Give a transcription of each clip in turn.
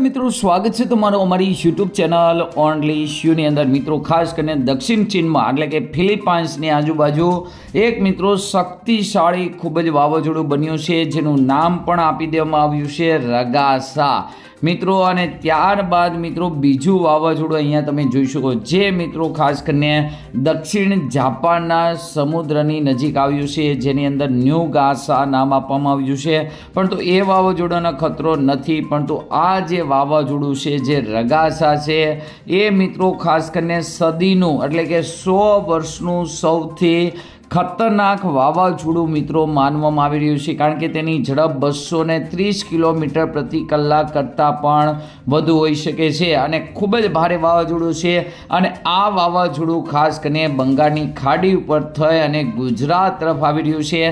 મિત્રો, સ્વાગત છે તમારું અમારી યુટ્યુબ ચેનલ ઓનલી શ્યુની અંદર. મિત્રો, ખાસ કરીને દક્ષિણ ચીનમાં, એટલે કે ફિલિપાઇન્સની આજુબાજુ, એક મિત્રો શક્તિશાળી ખૂબ જ વાવાઝોડું બન્યું છે, જેનું નામ પણ આપી દેવામાં આવ્યું છે રગાસા. મિત્રો, અને ત્યારબાદ મિત્રો, બીજું વાવાઝોડું અહીંયા તમે જોઈ શકો. જે મિત્રો, ખાસ કરીને દક્ષિણ જાપાનના સમુદ્રની નજીક આવ્યું છે, જેની અંદર ન્યૂ ગાસા નામ આપવામાં આવ્યું છે. પરંતુ એ વાવાઝોડાનો ખતરો નથી પરંતુ આ જે વાવાઝોડું છે, જે રગાસા છે, એ મિત્રો, ખાસ કરીને સદીનું, એટલે કે સો વર્ષનું સૌથી ખતરનાક વાવાઝોડું મિત્રો માનવામાં આવી રહ્યું છે, કારણ કે તેની ઝડપ બસો ને ત્રીસ કિલોમીટર પ્રતિ કલાક કરતાં પણ વધુ હોઈ શકે છે અને ખૂબ જ ભારે વાવાઝોડું છે અને આ વાવાઝોડું ખાસ કરીને બંગાળની ખાડી ઉપર થઈ અને ગુજરાત તરફ આવી રહ્યું છે,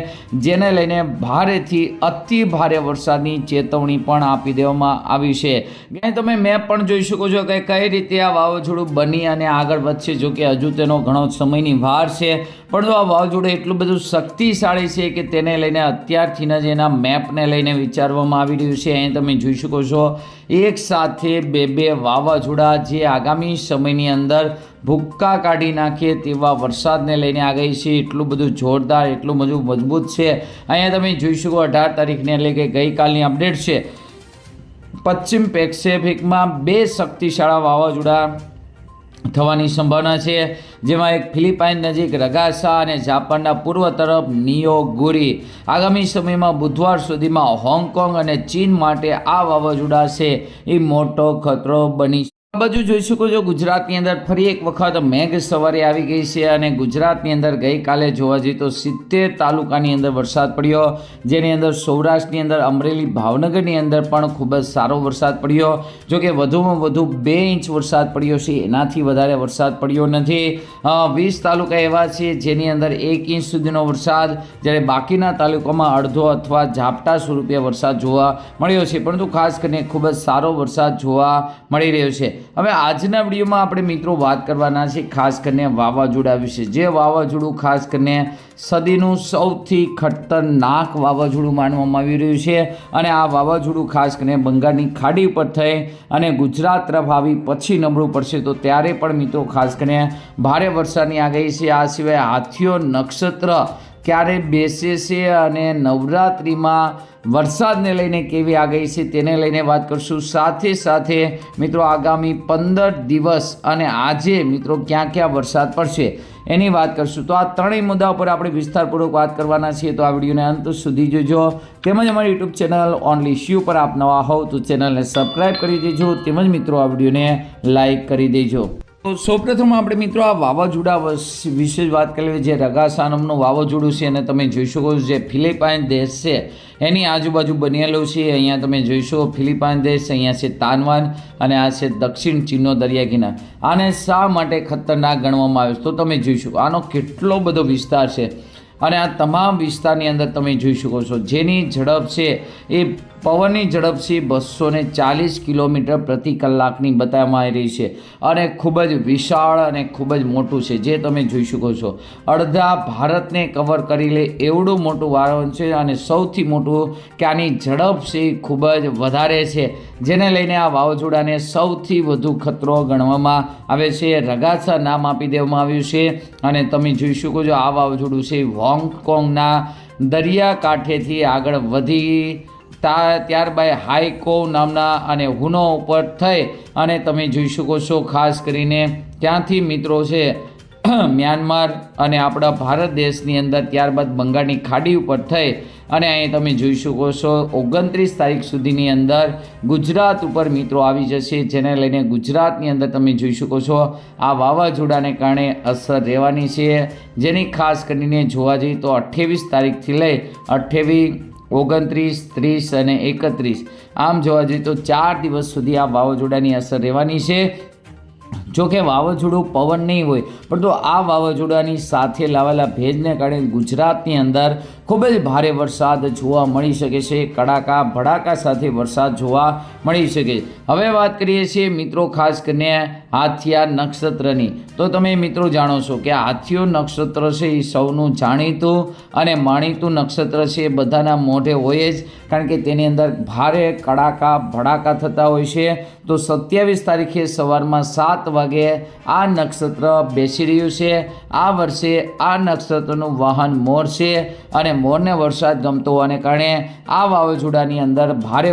જેને લઈને ભારેથી અતિ ભારે વરસાદની ચેતવણી પણ આપી દેવામાં આવી છે. ત્યાં તમે મેપ પણ જોઈ શકો છો કે કઈ રીતે આ વાવાઝોડું બની અને આગળ વધશે જો કે હજુ તેનો ઘણો સમયની વાર છે. પરંતુ આ વાવાઝોડું એટલું બધું શક્તિશાળી છે કે તેને લઈને અત્યારથી જ એના મેપને લઈને વિચારવામાં આવી રહ્યું છે, અહીં તમે જોઈ શકો છો. એક સાથે બે બે વાવાઝોડા જે આગામી સમયની અંદર ભૂક્કા કાઢી નાખે તેવા વરસાદને લઈને આગાહી છે. એટલું બધું જોરદાર, એટલું બધું મજબૂત છે. અહીંયા તમે જોઈ શકો અઢાર તારીખને એટલે કે ગઈકાલની અપડેટ છે. પશ્ચિમ પેસેફિકમાં બે શક્તિશાળા વાવાઝોડા થવાની સંભાવના છે, જેમાં એક ફિલિપાઇન નજીક રગાસા અને જાપાનના પૂર્વ તરફ નિયોગુરી. આગામી સમયમાં બુધવાર સુધીમાં હોંગકોંગ અને ચીન માટે આ વાવાઝોડા છે. એ મોટો ખતરો બની બાજુ જોઈ શકો છો ગુજરાતની અંદર ફરી એક વખત મેઘ સવારે આવી ગઈ છે અને ગુજરાતની અંદર ગઈકાલે જોવા જઈએ તો સિત્તેર તાલુકાની અંદર વરસાદ પડ્યો. જેની અંદર સૌરાષ્ટ્રની અંદર અમરેલી ભાવનગરની અંદર પણ ખૂબ જ સારો વરસાદ પડ્યો. જો કે વધુમાં વધુ બે ઇંચ વરસાદ પડ્યો છે, એનાથી વધારે વરસાદ પડ્યો નથી. વીસ તાલુકા એવા છે જેની અંદર એક ઇંચ સુધીનો વરસાદ. જ્યારે બાકીના તાલુકામાં અડધો અથવા ઝાપટા સ્વરૂપે વરસાદ જોવા મળ્યો છે. પરંતુ ખાસ કરીને ખૂબ જ સારો વરસાદ જોવા મળી રહ્યો છે. હવે આજના વિડીયોમાં આપણે મિત્રો વાત કરવાના છે ખાસ કરીને વાવાઝોડા વિશે. જે વાવાઝોડું ખાસ કરીને સદીનું સૌથી ખતરનાક વાવાઝોડું માનવામાં આવી રહ્યું છે અને આ વાવાઝોડું ખાસ કરીને બંગાળની ખાડી ઉપર થઈ અને ગુજરાત તરફ આવી પછી નબળું પડશે તો ત્યારે પણ મિત્રો ખાસ કરીને ભારે વરસાદની આગાહી છે. આ સિવાય હાથીઓ, નક્ષત્ર ક્યારે બેસે છે અને નવરાત્રિમાં વરસાદને લઈને કેવી આગાહી છે તેને લઈને વાત કરશું. સાથે સાથે મિત્રો આગામી પંદર દિવસ અને આજે મિત્રો ક્યાં ક્યાં વરસાદ પડશે એની વાત કરશું. તો આ ત્રણેય મુદ્દા ઉપર આપણે વિસ્તારપૂર્વક વાત કરવાના છીએ. તો આ વિડીયોને અંત સુધી જોજો. તેમજ અમારી યુટ્યુબ ચેનલ ઓનલી શ્યુ પર આપ નવા હોવ તો ચેનલને સબસ્ક્રાઈબ કરી દેજો. તેમજ મિત્રો આ વિડીયોને લાઇક કરી દેજો. તો સૌપ્રથમ આપણે મિત્રો આ વાવાઝોડા વિશે વાત કરી જે રગાસા નામનું વાવાઝોડું છે અને તમે જોઈ શકો છો, જે ફિલિપાઇન દેશ છે, એની આજુબાજુ બનેલું છે. અહીંયા તમે જોઈ શકો ફિલિપાઇન દેશ, અહીંયા છે તાનવાન અને આ છે દક્ષિણ ચીનનો દરિયાકિનાર. આને શા માટે ખતરનાક ગણવામાં આવે છે? તો તમે જોઈ શકો, આનો કેટલો બધો વિસ્તાર છે. અને આ તમામ વિસ્તારની અંદર તમે જોઈ શકો છો, જેની ઝડપ છે એ પવનની ઝડપથી બસો ને ચાલીસ કિલોમીટર પ્રતિ કલાકની બતાવવામાં આવી રહી છે. અને ખૂબ જ વિશાળ અને ખૂબ જ મોટું છે, જે તમે જોઈ શકો છો. અડધા ભારતને કવર કરી લે એવડું મોટું વાહન છે અને સૌથી મોટું કે આની ઝડપ છે ખૂબ જ વધારે છે. જેને લઈને આ વાવાઝોડાને સૌથી વધુ ખતરો ગણવામાં આવે છે. રગાસા નામ આપી દેવામાં આવ્યું છે અને તમે જોઈ શકો છો આ વાવાઝોડું છે હોંગકોંગના દરિયાકાંઠેથી આગળ વધી ત્યારબાદ હાઈકો નામના અને હુનો ઉપર થઈ અને તમે જોઈ શકો છો ખાસ કરીને ત્યાંથી મિત્રો છે મ્યાનમાર અને આપણા ભારત દેશની અંદર ત્યારબાદ બંગાળની ખાડી ઉપર થઈ અને અહીં તમે જોઈ શકો છો ઓગણત્રીસ તારીખ સુધીની અંદર ગુજરાત ઉપર મિત્રો આવી જશે, જેને લઈને ગુજરાતની અંદર તમે જોઈ શકો છો આ વાવાઝોડાને કારણે અસર રહેવાની છે. જેની ખાસ કરીને જોવા જઈએ તો અઠ્ઠાવીસ તારીખથી લઈ અઠ્ઠાવીસ ઓગણત્રીસ, ત્રીસ અને એકત્રીસ. આમ જોવા જઈએ તો ચાર દિવસ સુધી આ વાવાઝોડાની અસર રહેવાની છે. જોકે વાવાઝોડું પવન નહીં હોય, પરંતુ આ વાવાઝોડાની સાથે લાવેલા ભેજને કારણે ગુજરાતની અંદર ખૂબ જ ભારે વરસાદ જોવા મળી શકે છે. કડાકા, ભડાકા સાથે વરસાદ જોવા મળી શકે. છે હવે વાત કરીએ છીએ મિત્રો, ખાસ કરીને હાથિયા નક્ષત્રની. તો તમે મિત્રો જાણો છો કે હાથીઓ નક્ષત્ર છે એ સૌનું જાણીતું અને માણીતું નક્ષત્ર છે એ બધાના મોઢે હોય જ. કારણ કે તેની અંદર ભારે કડાકા, ભડાકા થતા હોય છે. તો સત્યાવીસ તારીખે સવારમાં સાત વાગે આ નક્ષત્ર બેસી રહ્યું છે. આ વર્ષે આ નક્ષત્રનું વાહન મોર છે અને મોરને વરસાદ ગમતો હોવાને કારણે આ વાવાઝોડાની અંદર ભારે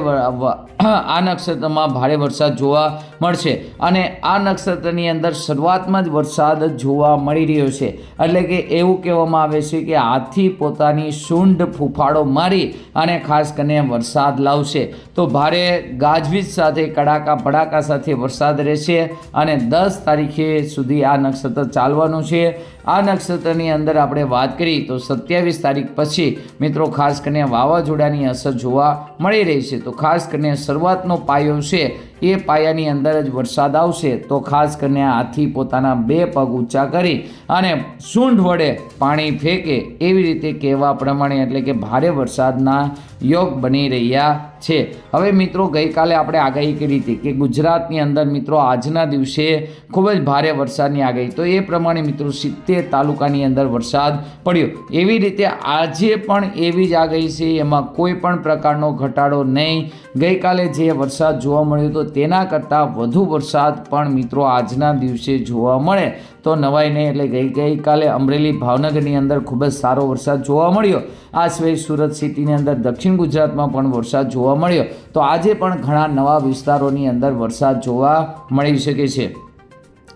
આ નક્ષત્રમાં ભારે વરસાદ જોવા મળશે અને આ નક્ષત્રની અંદર શરૂઆતમાં જ વરસાદ જોવા મળી રહ્યો છે. એટલે કે એવું કહેવામાં આવે છે કે હાથી પોતાની સૂંઢ ફૂફાડો મારી અને ખાસ કરીને વરસાદ લાવશે. તો ભારે ગાજવીજ સાથે, કડાકા ભડાકા સાથે વરસાદ રહેશે અને દસ તારીખે સુધી આ નક્ષત્ર ચાલવાનું છે. આ નક્ષત્રની અંદર આપણે વાત કરી તો સત્યાવીસ તારીખ પછી મિત્રો, ખાસ કરીને વાવાઝોડાની અસર જોવા મળી રહી છે. તો ખાસ કરીને શરૂઆતનો પાયો છે એ પાયાની અંદર જ વરસાદ આવશે, તો ખાસ કરીને હાથી પોતાના બે પગ ઊંચા કરી અને સૂંઢ વડે પાણી ફેંકે એવી રીતે કહેવા પ્રમાણે એટલે કે ભારે વરસાદના યોગ બની રહ્યા છે. હવે મિત્રો, ગઈકાલે આપણે આગાહી કરી હતી કે ગુજરાતની અંદર મિત્રો આજના દિવસે ખૂબ જ ભારે વરસાદની આગાહી. તો એ પ્રમાણે મિત્રો સિત્તેર તાલુકાની અંદર વરસાદ પડ્યો. એવી રીતે આજે પણ એવી જ આગાહી છે, એમાં કોઈ પણ પ્રકારનો ઘટાડો નહીં. ગઈકાલે જે વરસાદ જોવા મળ્યો હતો તેના કરતાં વધુ વરસાદ પણ મિત્રો આજના દિવસે જોવા મળે. તો નવાઈ નહીં એટલે ગઈ ગઈકાલે અમરેલી ભાવનગરની અંદર ખૂબ જ સારો વરસાદ જોવા મળ્યો. આ સિવાય સુરત સિટીની અંદર દક્ષિણ ગુજરાતમાં પણ વરસાદ જોવા મળ્યો. તો આજે પણ ઘણા નવા વિસ્તારોની અંદર વરસાદ જોવા મળી શકે છે.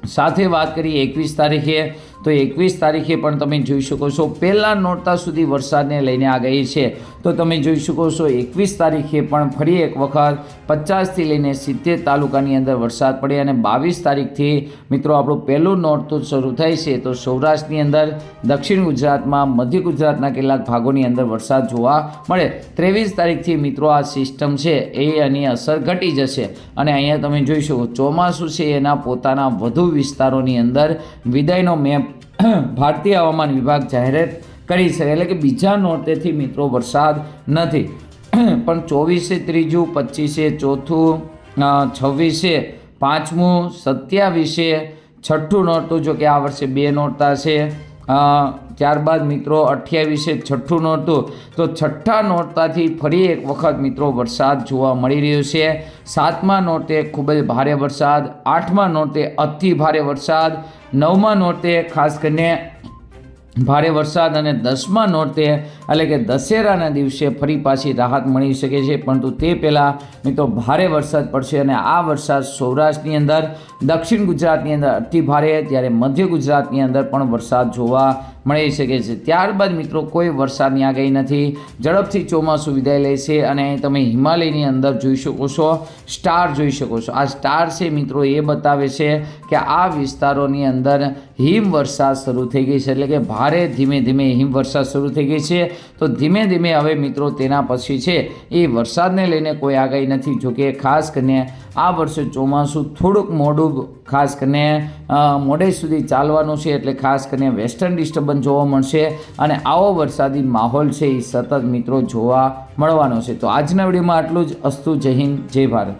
સાથે વાત કરીએ એકવીસ તારીખે તો એકવીસ તારીખે પણ તમે જોઈ શકો છો, પહેલાં નોરતા સુધી વરસાદને લઈને આ ગઈ છે. તો તમે જોઈ શકો છો, એકવીસ તારીખે પણ ફરી એક વખત પચાસથી લઈને સિત્તેર તાલુકાની અંદર વરસાદ પડે અને બાવીસ તારીખથી મિત્રો આપણું પહેલું નોરતું શરૂ થાય છે. તો સૌરાષ્ટ્રની અંદર, દક્ષિણ ગુજરાતમાં, મધ્ય ગુજરાતના કેટલાક ભાગોની અંદર વરસાદ જોવા મળે. ત્રેવીસ તારીખથી મિત્રો આ સિસ્ટમ છે, એ એની અસર ઘટી જશે. અને અહીંયા તમે જોઈ શકો, ચોમાસું છે, એના પોતાના વધુ વિસ્તારોની અંદર વિદાયનો મેપ ભારતીય હવામાન વિભાગ જાહેરાત કરી છે. એટલે કે બીજા નોરતેથી મિત્રો વરસાદ નથી. પણ ચોવીસે ત્રીજું પચીસે ચોથું છવ્વીસે પાંચમું, સત્યાવીસે છઠ્ઠું નોરતું, જો કે આ વર્ષે બે નોરતા છે. ત્યારબાદ મિત્રો અઠ્યાવીસે છઠ્ઠું નોરતું. તો છઠ્ઠા નોરતાથી ફરી એક વખત મિત્રો વરસાદ જોવા મળી રહ્યો છે. સાતમા નોરતે ખૂબ જ ભારે વરસાદ, આઠમા નોરતે અતિ ભારે વરસાદ, નવમા નોરતે ખાસ કરીને ભારે વરસાદ અને દસમા નોરતે એટલે કે દશેરાના દિવસે ફરી પાછી રાહત મળી શકે છે. પરંતુ તે પહેલાં મિત્રો ભારે વરસાદ પડશે અને આ વરસાદ સૌરાષ્ટ્રની અંદર, દક્ષિણ ગુજરાતની અંદર અતિ ભારે જ્યારે મધ્ય ગુજરાતની અંદર પણ વરસાદ જોવા મળી શકે છે. ત્યારબાદ મિત્રો, કોઈ વરસાદની આગાહી નથી. ઝડપથી ચોમાસું વિદાય લે છે અને તમે હિમાલયની અંદર જોઈ શકો છો, સ્ટાર જોઈ શકો છો. આ સ્ટાર છે મિત્રો, એ બતાવે છે કે આ વિસ્તારોની અંદર હિમ વરસાદ શરૂ થઈ ગઈ છે. એટલે કે ભારે ધીમે ધીમે હિમવર્ષા શરૂ થઈ ગઈ છે. તો ધીમે ધીમે હવે મિત્રો તેના પછી છે, એ વરસાદને લઈને કોઈ આગાહી નથી. જોકે ખાસ કરીને આ વર્ષે ચોમાસું થોડુંક મોડું ખાસ કરીને મોડે સુધી ચાલવાનું છે. એટલે ખાસ કરીને વેસ્ટર્ન ડિસ્ટર્બન્સ જોવા મળશે અને આવો વરસાદી માહોલ છે એ સતત મિત્રો જોવા મળવાનો છે. તો આજના વિડીયોમાં આટલું જ. અસ્તુ જય હિન્દ, જય ભારત.